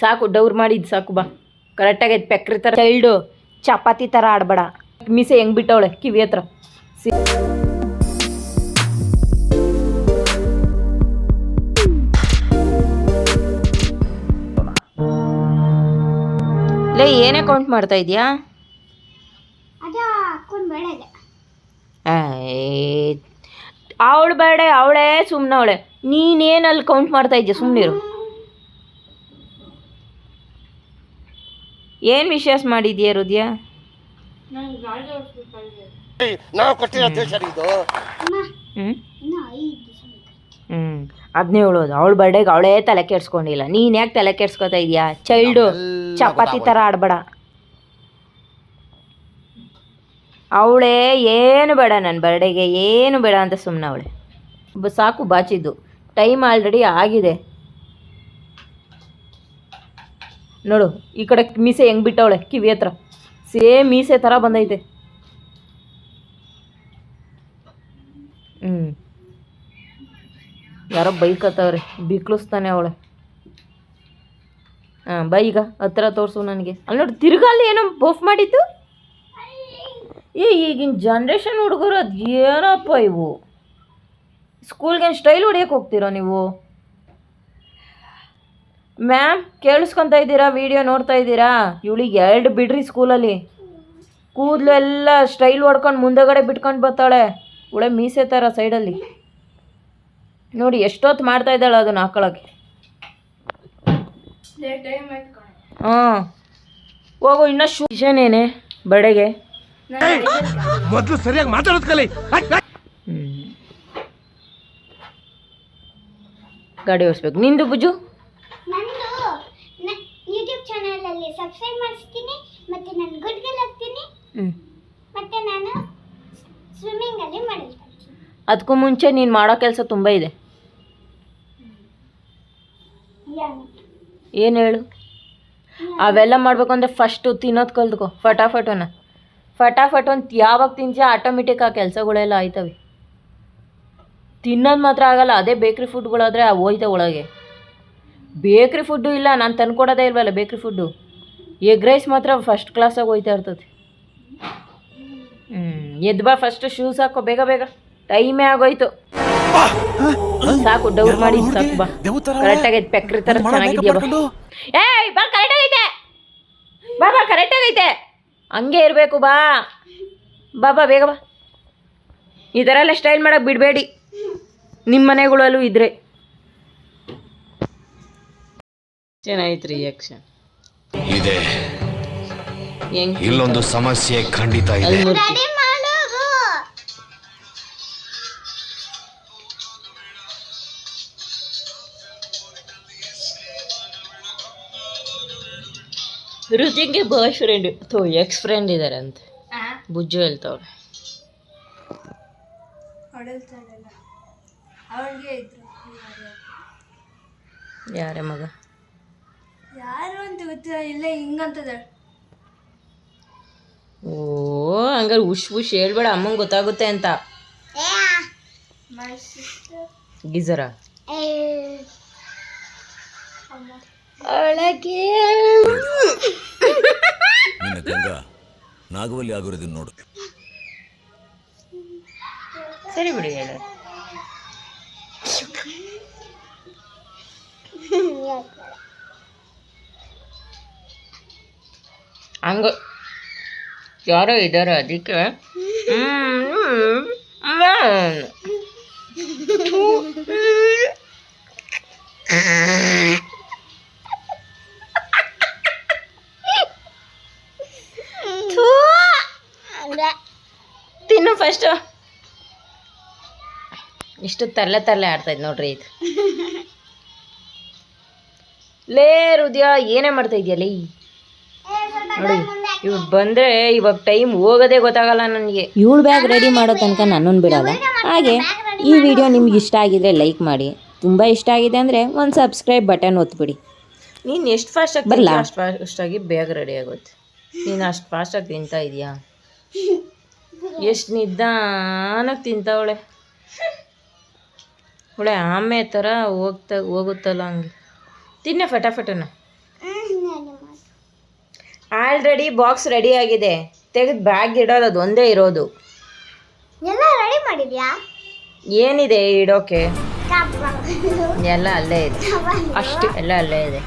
ಸಾಕು ಡೌರ್ ಮಾಡಿದ್ದು ಸಾಕು ಬಾ. ಕರೆಕ್ಟಾಗೈತೆ ಪೆಕ್ರಿ ಥರ ಚೈಲ್ಡು ಚಪಾತಿ ಥರ ಆಡಬೇಡ. ಮೀಸೆ ಹೆಂಗೆ ಬಿಟ್ಟವಳೆ? ಕಿವಿ ಹತ್ರ. ಸಿ ಲೇ ಏನೇ ಕೌಂಟ್ ಮಾಡ್ತಾ ಇದೆಯಾ? ಅವಳು ಬೇಡ ಅವಳೇ ಸುಮ್ಮನೆ ಅವಳೆ. ನೀನೇನಲ್ಲಿ ಕೌಂಟ್ ಮಾಡ್ತಾ ಇದೆಯಾ? ಸುಮ್ಮನಿರು ಏನು ವಿಶ್ವಾಸ ಮಾಡಿದ್ಯಾ ಹೃದಯ ನಾವು ಕೊಟ್ಟಿರೋ ದೇಶ ಇದು. ಹ್ಞೂ ಇನ್ನು ಐದು ದಿವಸ ಹ್ಞೂ ಅದನ್ನೇ ಹೇಳೋದು ಅವಳ ಬರ್ಡೇಗೆ ಅವಳೇ ತಲೆ ಕೆಡ್ಸ್ಕೊಂಡಿಲ್ಲ. ನೀನು ಯಾಕೆ ತಲೆ ಕೆಡ್ಸ್ಕೊತಾ ಇದೀಯಾ? ಚೈಲ್ಡು ಚಪಾತಿ ಥರ ಆಡ್ಬೇಡ. ಅವಳೇ ಏನು ಬೇಡ ನನ್ನ ಬರ್ಡೇಗೆ ಏನು ಬೇಡ ಅಂತ ಸುಮ್ಮನೆ ಅವಳೆ. ಬ ಸಾಕು ಬಾಚಿದ್ದು. ಟೈಮ್ ಆಲ್ರೆಡಿ ಆಗಿದೆ. ನೋಡು, ಈ ಕಡೆ ಮೀಸೆ ಹೆಂಗೆ ಬಿಟ್ಟವಳೆ? ಕಿವಿ ಹತ್ರ ಸೇಮ್ ಮೀಸೆ ಥರ ಬಂದೈತೆ. ಹ್ಞೂ ಯಾರೋ ಬೈಕತ್ತವ್ರೆ ಬಿಕ್ಳಿಸ್ತಾನೆ ಅವಳೆ. ಹಾಂ, ಬೈ ಈಗ ಹತ್ತಿರ ತೋರಿಸು ನನಗೆ. ಅಲ್ಲಿ ನೋಡಿ ತಿರುಗಲ್ಲಿ ಏನೋ ಬೋಫ್ ಮಾಡಿತ್ತು ಏ, ಈಗಿನ ಜನ್ರೇಷನ್ ಹುಡುಗರು ಅದು ಏನಪ್ಪ ಇವು? ಸ್ಕೂಲ್ಗೆ ಸ್ಟೈಲ್ ಹೊಡಿಯೋಕೆ ಹೋಗ್ತೀರಾ ನೀವು? ಮ್ಯಾಮ್ ಕೇಳಿಸ್ಕೊತಾ ಇದ್ದೀರಾ? ವಿಡಿಯೋ ನೋಡ್ತಾ ಇದ್ದೀರಾ? ಇವಳಿಗೆ ಎರಡು ಬಿಡ್ರಿ ಸ್ಕೂಲಲ್ಲಿ. ಕೂದಲು ಎಲ್ಲ ಸ್ಟೈಲ್ ಹೊಡ್ಕೊಂಡು ಮುಂದೆಗಡೆ ಬಿಟ್ಕೊಂಡು ಬರ್ತಾಳೆ. ಇವಳೆ ಮೀಸೆ ಥರ ಸೈಡಲ್ಲಿ. ನೋಡಿ ಎಷ್ಟೊತ್ತು ಮಾಡ್ತಾ ಇದ್ದಾಳೆ ಅದನ್ನು ಹಾಕೊಳ್ಳೋಕೆ ಹಾಂ. ಹೋಗು ಇನ್ನೂ ಶೂಷನೇನೆ ಬಡೆಗೆ. ಮೊದಲು ಸರಿಯಾಗಿ ಮಾತಾಡೋದ್ ಕಲಿ. ಗಾಡಿ ಓಡಿಸ್ಬೇಕು. ನಿಂದು ಬುಜು ನಂದು ಯೂಟ್ಯೂಬ್ ಚಾನಲಲ್ಲಿ ಸಬ್ಸ್ಕ್ರೈಬ್ ಮಾಡಿಸ್ತೀನಿ ಮತ್ತೆ ನಾನು ಗುಡ್ಗಲ್ ಹಾಕ್ತೀನಿ ಹ್ಞೂ ಮತ್ತು ನಾನು ಸ್ವಿಮ್ಮಿಂಗಲ್ಲಿ ಮಾಡಿರ್ತೀನಿ ಅದಕ್ಕೂ ಮುಂಚೆ ನೀನು ಮಾಡೋ ಕೆಲಸ ತುಂಬ ಇದೆ. ಏನು ಹೇಳು? ಅವೆಲ್ಲ ಮಾಡಬೇಕು ಅಂದರೆ ಫಸ್ಟು ತಿನ್ನೋದು ಕಲ್ತ್ಕೊ ಫಟಾಫಟೋನ. ಫಟಾಫಟ್ ಅಂತ ಯಾವಾಗ ತಿಂತೀಯ ಆಟೋಮೆಟಿಕ್ ಆ ಕೆಲಸಗಳೆಲ್ಲ ಆಯ್ತವೆ. ತಿನ್ನೋದು ಮಾತ್ರ ಆಗಲ್ಲ ಅದೇ ಬೇಕ್ರಿ ಫುಡ್ಗಳಾದರೆ ಹೋಯ್ತವೆ ಒಳಗೆ. ಬೇಕ್ರಿ ಫುಡ್ಡು ಇಲ್ಲ ನಾನು ತಂದ್ಕೊಡೋದೇ ಇಲ್ವಲ್ಲ ಬೇಕ್ರಿ ಫುಡ್ಡು ಎಗ್ ರೈಸ್ ಮಾತ್ರ ಫಸ್ಟ್ ಕ್ಲಾಸಾಗಿ ಹೋಯ್ತಾ ಇರ್ತದೆ. ಹ್ಞೂ ಎದ್ದು ಬಾ ಫಸ್ಟ್ ಶೂಸ್ ಹಾಕೋ ಬೇಗ ಬೇಗ. ಟೈಮೇ ಆಗೋಯ್ತು. ಸಾಕು ಡೌರ್ ಮಾಡಿ ಸಾಕು ಬಾ. ಕರೆಕ್ಟ್ ಆಗೈತೆ ಪೆಕ್ರಿ ಥರ ಚೆನ್ನಾಗಿದ್ಯಾ ಬಾ. ಏಯ್ ಬಾ ಕರೆಕ್ಟ್ ಆಗೈತೆ. ಬಾ ಬಾ ಕರೆಕ್ಟ್ ಆಗೈತೆ. ಹಂಗೆ ಇರಬೇಕು ಬಾ. ಬಾ ಬಾ ಬೇಗ ಬಾ. ಈ ಥರ ಎಲ್ಲ ಸ್ಟೈಲ್ ಮಾಡಕ್ಕೆ ಬಿಡಬೇಡಿ. ನಿಮ್ಮ ಮನೆಗಳಲ್ಲೂ ಇದ್ರೆ. ಚೆನ್ನಾಗಿತ್ತು ರಿಯಾಕ್ಷನ್ ಇದೆ. ಹೆಂಗ್ ಇಲ್ಲೊಂದು ಸಮಸ್ಯೆ ಖಂಡಿತ ಇದೆ. ರುಜಿಂಗೆ ರುಚಿಗೆ ಬಾಯ್ ಫ್ರೆಂಡ್ ಥೋ ಎಕ್ಸ್ ಫ್ರೆಂಡ್ ಇದ್ದಾರೆ ಅಂತ ಬುಜ್ಜು ಹೇಳ್ತಾವ್ರೆ ಯಾರೇ ಮಗ? ಯಾರು ಅಂತ ಗೊತ್ತಿಲ್ಲ ಇಲ್ಲ ಹಿಂಗಂತದ ಓ ಹಂಗಾರೆ ಉಶ್ ಉಶ್ ಹೇಳ್ಬೇಡ ಅಮ್ಮಂಗೆ ಗೊತ್ತಾಗುತ್ತೆ ಅಂತ. ಗಿಜರ. ಒಳಗೆ ನಿನ್ನ ಗಂಗಾ ನಾಗವಲ್ಲಿ ಆಗಿರೋದನ್ನ ನೋಡು. ಸರಿ ಬಿಡಿ ಹೇಳ. ಹಂಗ ಯಾರೋ ಇದಾರ ಅದಕ್ಕೆ. ತಿನ್ನು ಫಸ್ಟು ಇಷ್ಟು ತರಲೆ ತರಲೆ ಆಡ್ತೈತೆ ನೋಡ್ರಿ ಇದು. ಲೇ ಹೃದಯ ಏನೇ ಮಾಡ್ತಾ ಇದೆಯಲ್ಲ ನೋಡಿ ಇವ್ರು ಬಂದರೆ ಇವಾಗ ಟೈಮ್ ಹೋಗೋದೇ ಗೊತ್ತಾಗಲ್ಲ ನನಗೆ. ಇವಳು ಬ್ಯಾಗ್ ರೆಡಿ ಮಾಡೋ ತನಕ ನನ್ನನ್ನು ಬಿಡಲ್ಲ. ಹಾಗೆ ಈ ವಿಡಿಯೋ ನಿಮ್ಗೆ ಇಷ್ಟ ಆಗಿದ್ರೆ ಲೈಕ್ ಮಾಡಿ. ತುಂಬ ಇಷ್ಟ ಆಗಿದೆ ಅಂದರೆ ಒಂದು ಸಬ್ಸ್ಕ್ರೈಬ್ ಬಟನ್ ಒತ್ಬಿಡಿ. ನೀನು ಎಷ್ಟು ಫಾಸ್ಟಾಗಿ ಬರಲ್ಲ ಅಷ್ಟು ಫಾಸ್ಟಾಗಿ ಬೇಗ ರೆಡಿ ಆಗುತ್ತೆ. ನೀನು ಅಷ್ಟು ಫಾಸ್ಟಾಗಿ ತಿಂತಾ ಇದೆಯಾ? ಎಷ್ಟು ನಿಧಾನಕ್ಕೆ ತಿಂತಾವಳೆ ಅವಳೆ. ಆಮೆ ಥರ ಹೋಗ್ತಾ ಹೋಗುತ್ತಲ್ಲ ಹಂಗೆ. ತಿನ್ನೆ ಫಟಾಫಟನ. ಆಲ್ರೆಡಿ ಬಾಕ್ಸ್ ರೆಡಿ ಆಗಿದೆ. ತೆಗೆದು ಬ್ಯಾಗ್ ಇಡೋದು ಅದು ಒಂದೇ ಇರೋದು. ಎಲ್ಲ ರೆಡಿ ಮಾಡಿದ್ಯಾ? ಏನಿದೆ ಇಡೋಕೆ? ಎಲ್ಲ ಅಲ್ಲೇ ಇದೆ. ಅಷ್ಟು ಎಲ್ಲ ಅಲ್ಲೇ ಇದೆ.